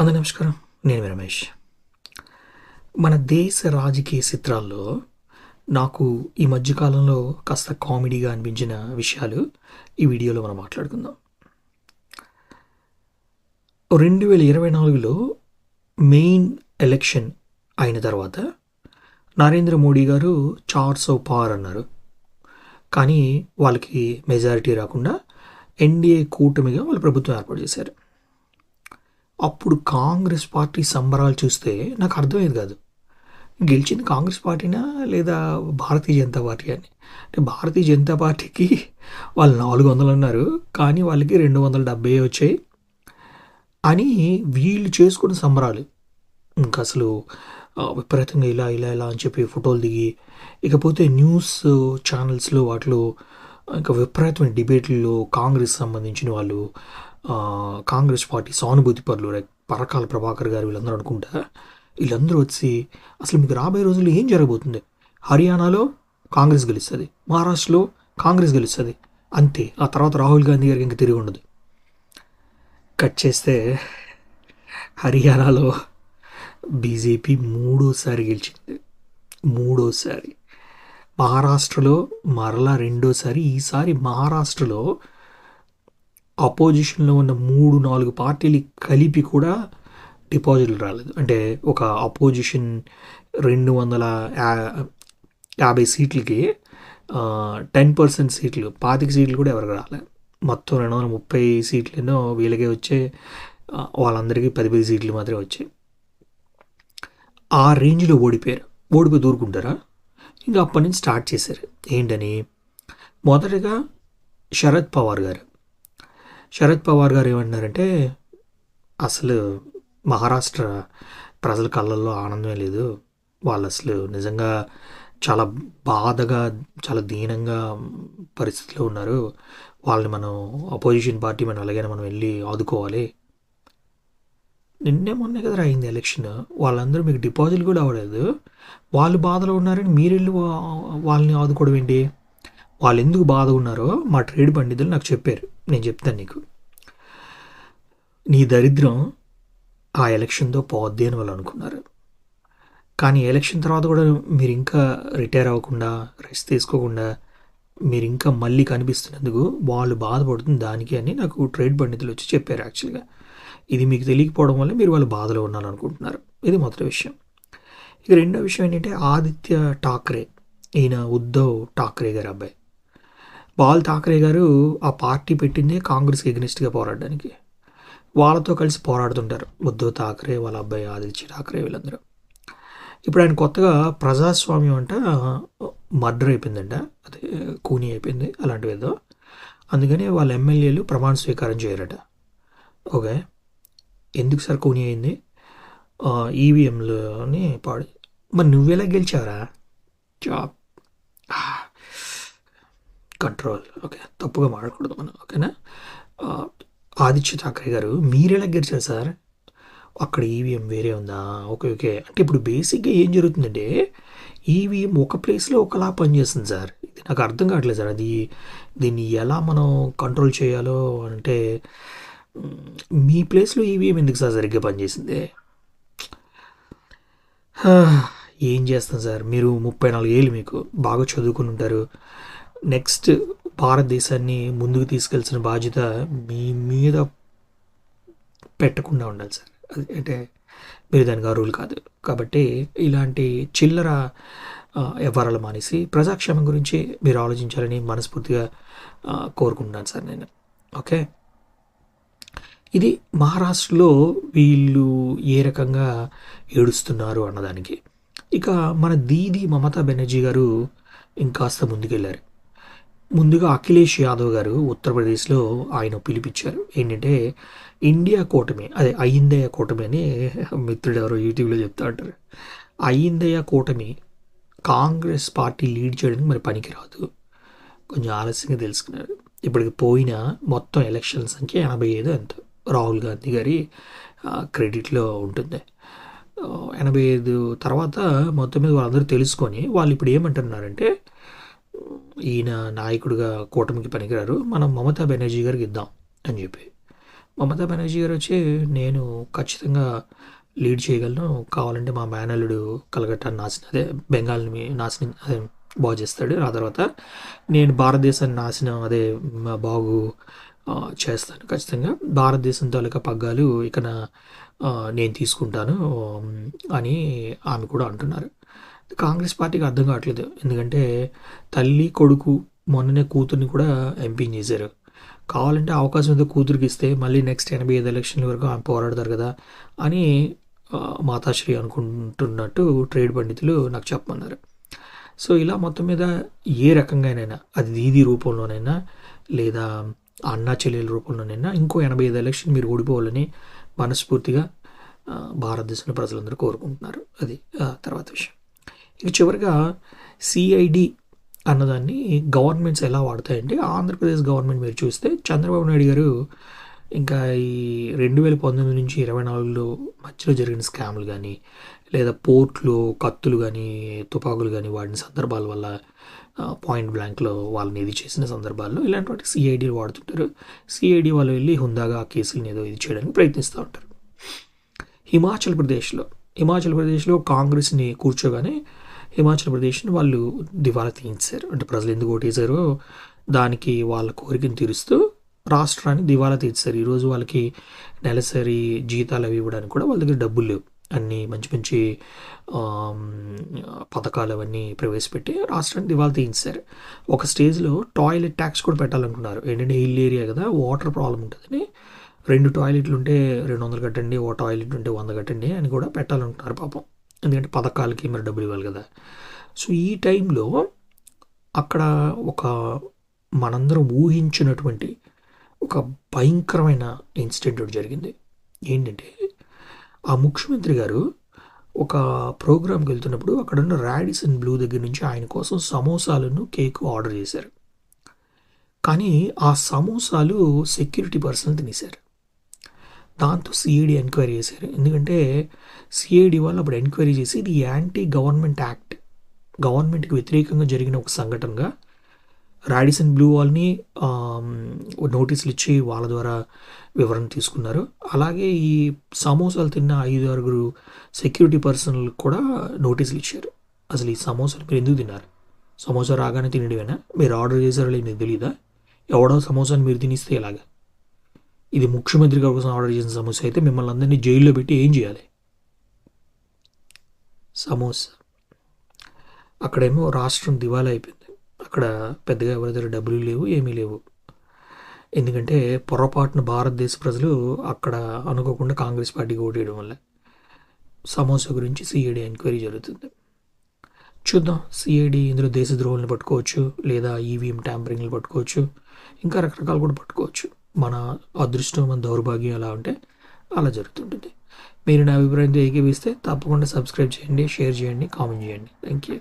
అందు నమస్కారం. నేను రమేష్. మన దేశ రాజకీయ చిత్రాల్లో నాకు ఈ మధ్యకాలంలో కాస్త కామెడీగా అనిపించిన విషయాలు ఈ వీడియోలో మనం మాట్లాడుకుందాం. రెండు వేల ఇరవై నాలుగులో మెయిన్ ఎలక్షన్ అయిన తర్వాత నరేంద్ర మోడీ గారు చార్ సో పార్ అన్నారు. కానీ వాళ్ళకి మెజారిటీ రాకుండా ఎన్డీఏ కూటమిగా వాళ్ళు ప్రభుత్వం ఏర్పాటు చేశారు. అప్పుడు కాంగ్రెస్ పార్టీ సంబరాలు చూస్తే నాకు అర్థమయ్యేది కాదు. గెలిచింది కాంగ్రెస్ పార్టీనా లేదా భారతీయ జనతా పార్టీ అని? అంటే భారతీయ జనతా పార్టీకి వాళ్ళు నాలుగు వందలు అన్నారు కానీ వాళ్ళకి రెండు వందల డెబ్బై వచ్చాయి అని వీళ్ళు చేసుకున్న సంబరాలు. ఇంకా అసలు విపరీతంగా ఇలా ఇలా ఇలా అని చెప్పి ఫోటోలు దిగి ఇకపోతే న్యూస్ ఛానల్స్లో వాటిలో ఇంకా విపరీతమైన డిబేట్లలో కాంగ్రెస్ సంబంధించిన వాళ్ళు కాంగ్రెస్ పార్టీ సానుభూతి పరులు లైక్ పరకాల ప్రభాకర్ గారు వీళ్ళందరూ అనుకుంటా వీళ్ళందరూ వచ్చి అసలు మీకు రాబోయే రోజుల్లో ఏం జరగబోతుంది? హర్యానాలో కాంగ్రెస్ గెలుస్తుంది మహారాష్ట్రలో కాంగ్రెస్ గెలుస్తుంది అంతే. ఆ తర్వాత రాహుల్ గాంధీ గారికి ఇంకా తిరిగి ఉండదు. కట్ చేస్తే హర్యానాలో బీజేపీ మూడోసారి గెలిచింది. మూడోసారి. మహారాష్ట్రలో మరలా రెండోసారి ఈసారి మహారాష్ట్రలో అపోజిషన్లో ఉన్న మూడు నాలుగు పార్టీలు కలిపి కూడా డిపాజిట్లు రాలేదు. అంటే ఒక అపోజిషన్ రెండు వందల యా- యాభై సీట్లకి టెన్ పర్సెంట్ సీట్లు పాతిక సీట్లు కూడా ఎవరికి రాలేదు మొత్తం రెండు వందల ముప్పై సీట్లేనో వీళ్ళకే వచ్చే వాళ్ళందరికీ పది పది సీట్లు మాత్రమే వచ్చాయి. ఆ రేంజ్లో ఓడిపోయారు. ఓడిపోయి దూరుకుంటారా? ఇంకా అప్పటి నుంచి స్టార్ట్ చేశారు. ఏంటని? మొదటగా శరద్ పవార్ గారు. శరద్ పవార్ గారు ఏమంటున్నారంటే అసలు మహారాష్ట్ర ప్రజల కళ్ళల్లో ఆనందమే లేదు. వాళ్ళు అసలు నిజంగా చాలా బాధగా చాలా దీనంగా పరిస్థితిలో ఉన్నారు. వాళ్ళని మనం అపోజిషన్ పార్టీ మనం అలాగైనా మనం వెళ్ళి ఆదుకోవాలి. నిన్నే మొన్నే కదా అయింది ఎలక్షన్ వాళ్ళందరూ మీకు డిపాజిట్ కూడా అవ్వలేదు. వాళ్ళు బాధలో ఉన్నారని మీరు వెళ్ళి వాళ్ళని ఆదుకోవడం ఏంటి? వాళ్ళు ఎందుకు బాధ ఉన్నారో మా ట్రేడ్ పండితులు నాకు చెప్పారు. నేను చెప్తాను నీకు. నీ దరిద్రం ఆ ఎలక్షన్తో పోద్ది అని వాళ్ళు అనుకున్నారు. కానీ ఎలక్షన్ తర్వాత కూడా మీరు ఇంకా రిటైర్ అవ్వకుండా రెస్ట్ తీసుకోకుండా మీరు ఇంకా మళ్ళీ కనిపిస్తున్నందుకు వాళ్ళు బాధపడుతుంది దానికి అని నాకు ట్రేడ్ పండితులు వచ్చి చెప్పారు యాక్చువల్గా. ఇది మీకు తెలియకపోవడం వల్ల మీరు వాళ్ళు బాధలో ఉన్నారు అనుకుంటున్నారు ఇది మొదటి విషయం. ఇక రెండో విషయం ఏంటంటే ఆదిత్య ఠాక్రే ఈయన ఉద్ధవ్ ఠాక్రే గారి అబ్బాయి. బాల్ ఠాకరే గారు ఆ పార్టీ పెట్టిందే కాంగ్రెస్కి ఎగ్నిస్ట్గా పోరాడడానికి. వాళ్ళతో కలిసి పోరాడుతుంటారు. ఉద్ధవ్ ఠాకరే వాళ్ళ అబ్బాయి ఆదిత్య ఠాకరే వీళ్ళందరూ. ఇప్పుడు ఆయన కొత్తగా ప్రజాస్వామ్యం అంట మర్డర్ అయిపోయిందంట. అదే కూనీ అయిపోయింది అలాంటివి ఏదో. అందుకని వాళ్ళ ఎమ్మెల్యేలు ప్రమాణ స్వీకారం చేయరట. ఓకే. ఎందుకు సార్ కూనీ అయింది? ఈవీఎంలోని పాడు. మరి నువ్వెలా గెలిచావరా? జాబ్. కంట్రోల్ ఓకే తప్పుగా మాడకూడదు మనం. ఓకేనా ఆదిత్య ఠాకరే గారు మీరెలా గెలిచారు సార్? అక్కడ ఈవీఎం వేరే ఉందా? ఓకే ఓకే అంటే ఇప్పుడు బేసిక్గా ఏం జరుగుతుందంటే ఈవీఎం ఒక ప్లేస్లో ఒకలా పనిచేస్తుంది సార్. ఇది నాకు అర్థం కావట్లేదు సార్. అది దీన్ని ఎలా మనం కంట్రోల్ చేయాలో అంటే మీ ప్లేస్లో ఈవీఎం ఎందుకు సార్ సరిగ్గా పనిచేసింది? ఏం చేస్తాం సార్? మీరు ముప్పై నాలుగు ఏళ్ళు మీకు బాగా చదువుకుని ఉంటారు. నెక్స్ట్ భారతదేశాన్ని ముందుకు తీసుకెళ్సిన బాధ్యత మీ మీద పెట్టకుండా ఉండాలి సార్. అది అంటే మీరు దానికి అర్హులు కాదు. కాబట్టి ఇలాంటి చిల్లర వ్యవహారాలు మానేసి ప్రజాక్షేమం గురించి మీరు ఆలోచించాలని మనస్ఫూర్తిగా కోరుకుంటున్నాను సార్ నేను. ఓకే? ఇది మహారాష్ట్రలో వీళ్ళు ఏ రకంగా ఏడుస్తున్నారు అన్నదానికి. ఇక మన దీది మమతా బెనర్జీ గారు ఇంకాస్త ముందుకెళ్ళారు ముందుగా అఖిలేష్ యాదవ్ గారు ఉత్తరప్రదేశ్లో ఆయన పిలిపించారు. ఏంటంటే ఇండియా కూటమి అదే అయిందయ్య కూటమి అని మిత్రుడు ఎవరో యూట్యూబ్లో చెప్తా అంటారు అయిందయ్య కూటమి కాంగ్రెస్ పార్టీ లీడ్ చేయడానికి మరి పనికిరాదు. కొంచెం ఆలస్యంగా తెలుసుకున్నారు. ఇప్పటికి పోయిన మొత్తం ఎలక్షన్ సంఖ్య ఎనభై ఐదు ఎంత రాహుల్ గాంధీ గారి క్రెడిట్లో ఉంటుంది. ఎనభై ఐదు తర్వాత మొత్తం మీద వాళ్ళందరూ తెలుసుకొని వాళ్ళు ఇప్పుడు ఏమంటున్నారంటే ఈయన నాయకుడిగా కూటమికి పనికిరారు. మనం మమతా బెనర్జీ గారికి ఇద్దాం అని చెప్పి. మమతా బెనర్జీ గారు వచ్చి నేను ఖచ్చితంగా లీడ్ చేయగలను. కావాలంటే మా మేనల్లుడు కలగట్ట నాశనం అదే బెంగాల్ని నాశనం అదే బాగు చేస్తాడు. ఆ తర్వాత నేను భారతదేశాన్ని నాశనం అదే బాగు చేస్తాను ఖచ్చితంగా. భారతదేశం తాలూకా పగ్గాలు ఇక నేను తీసుకుంటాను అని ఆమె కూడా అంటున్నారు. కాంగ్రెస్ పార్టీకి అర్థం కావట్లేదు. ఎందుకంటే తల్లి కొడుకు మొన్ననే కూతుర్ని కూడా ఎంపీ చేశారు. కావాలంటే అవకాశం ఏదో కూతురికి ఇస్తే మళ్ళీ నెక్స్ట్ ఎనభై ఐదు ఎలక్షన్ల వరకు ఆమె పోరాడతారు కదా అని మాతాశ్రీ అనుకుంటున్నట్టు ట్రేడ్ పండితులు నాకు చెప్పమన్నారు. సో ఇలా మొత్తం మీద ఏ రకంగానైనా అది దీది రూపంలోనైనా లేదా అన్నా చెల్లెల రూపంలోనైనా ఇంకో ఎనభై ఐదు ఎలక్షన్ మీరు ఓడిపోవాలని మనస్ఫూర్తిగా భారతదేశంలో ప్రజలందరూ కోరుకుంటున్నారు. అది తర్వాత విషయం. ఇక చివరిగా సిఐడి అన్నదాన్ని గవర్నమెంట్స్ ఎలా వాడతాయంటే ఆంధ్రప్రదేశ్ గవర్నమెంట్ మీరు చూస్తే చంద్రబాబు నాయుడు గారు ఇంకా ఈ రెండు వేల పంతొమ్మిది నుంచి ఇరవై నాలుగులో మధ్యలో జరిగిన స్కామ్లు కానీ లేదా పోర్ట్లు కత్తులు కానీ తుపాకులు కానీ వాడిన సందర్భాల వల్ల పాయింట్ బ్లాంక్లో వాళ్ళని ఇది చేసిన సందర్భాల్లో ఇలాంటి సిఐడి వాడుతుంటారు. సిఐడి వాళ్ళు వెళ్ళి హుందాగా ఆ కేసులను ఏదో ఇది చేయడానికి ప్రయత్నిస్తూ ఉంటారు. హిమాచల్ ప్రదేశ్లో హిమాచల్ ప్రదేశ్లో కాంగ్రెస్ని కూర్చోగానే హిమాచల్ ప్రదేశ్ని వాళ్ళు దివాలా తీయించారు. అంటే ప్రజలు ఎందుకు ఓటేశారో దానికి వాళ్ళ కోరికను తీరుస్తూ రాష్ట్రాన్ని దివాలా తీర్చారు. ఈరోజు వాళ్ళకి నెలసరి జీతాలు అవి ఇవ్వడానికి కూడా వాళ్ళ దగ్గర డబ్బులు లేవు. అన్నీ మంచి మంచి పథకాలు అవన్నీ ప్రవేశపెట్టి రాష్ట్రాన్ని దివాలా తీయించారు. ఒక స్టేజ్లో టాయిలెట్ ట్యాక్స్ కూడా పెట్టాలనుకున్నారు ఏంటంటే హిల్ ఏరియా కదా వాటర్ ప్రాబ్లం ఉంటుందని రెండు టాయిలెట్లు ఉంటే రెండు వందలు కట్టండి ఓ టాయిలెట్ ఉంటే వంద కట్టండి అని కూడా పెట్టాలనుకుంటున్నారు పాపం. ఎందుకంటే పథకాలకి మరి డబ్బులు ఇవ్వాలి కదా. సో ఈ టైంలో అక్కడ ఒక మనందరం ఊహించినటువంటి ఒక భయంకరమైన ఇన్సిడెంట్ ఒకటి జరిగింది. ఏంటంటే ఆ ముఖ్యమంత్రి గారు ఒక ప్రోగ్రామ్కి వెళ్తున్నప్పుడు అక్కడ ఉన్న రాడిసన్ బ్లూ దగ్గర నుంచి ఆయన కోసం సమోసాలను కేక్ ఆర్డర్ చేశారు. కానీ ఆ సమోసాలు సెక్యూరిటీ పర్సన్ తినేశారు. దాంతో సిఐడి ఎంక్వైరీ చేశారు. ఎందుకంటే సిఐడి వాళ్ళు అప్పుడు ఎంక్వైరీ చేసి ఇది యాంటీ గవర్నమెంట్ యాక్ట్. గవర్నమెంట్కి వ్యతిరేకంగా జరిగిన ఒక సంఘటనగా రాడిసన్ బ్లూ వాళ్ళని నోటీసులు ఇచ్చి వాళ్ళ ద్వారా వివరణ తీసుకున్నారు. అలాగే ఈ సమోసాలు తిన్న ఐదు ఆరుగురు సెక్యూరిటీ పర్సన్లు కూడా నోటీసులు ఇచ్చారు. అసలు ఈ సమోసాలు మీరు ఎందుకు తిన్నారు? సమోసా రాగానే తినడమేనా? మీరు ఆర్డర్ చేశారో లేదు మీకు తెలియదా ఎవడో సమోసాని మీరు తినిస్తే ఎలాగా? ఇది ముఖ్యమంత్రి గారి కోసం ఆర్డర్ చేసిన సమోసా అయితే మిమ్మల్ని అందరినీ జైల్లో పెట్టి ఏం చేయాలి? సమోసా. అక్కడేమో రాష్ట్రం దివాలా అయిపోయింది. అక్కడ పెద్దగా ఎవరి దగ్గర డబ్బులు లేవు ఏమీ లేవు. ఎందుకంటే పొరపాటున భారతదేశ ప్రజలు అక్కడ అనుకోకుండా కాంగ్రెస్ పార్టీకి ఓటేయడం వల్ల. సమోసా గురించి సిఐడి ఎంక్వైరీ జరుగుతుంది. చూద్దాం. సిఐడి ఇందులో దేశద్రోహులను పట్టుకోవచ్చు లేదా ఈవీఎం ట్యాంపరింగ్లు పట్టుకోవచ్చు ఇంకా రకరకాలు కూడా పట్టుకోవచ్చు. మన అదృష్టం మన దౌర్భాగ్యం ఎలా ఉంటే అలా జరుగుతుంటుంది. మీరు నా అభిప్రాయంతో ఏకీపిస్తే తప్పకుండా సబ్స్క్రైబ్ చేయండి షేర్ చేయండి కామెంట్ చేయండి. Thank you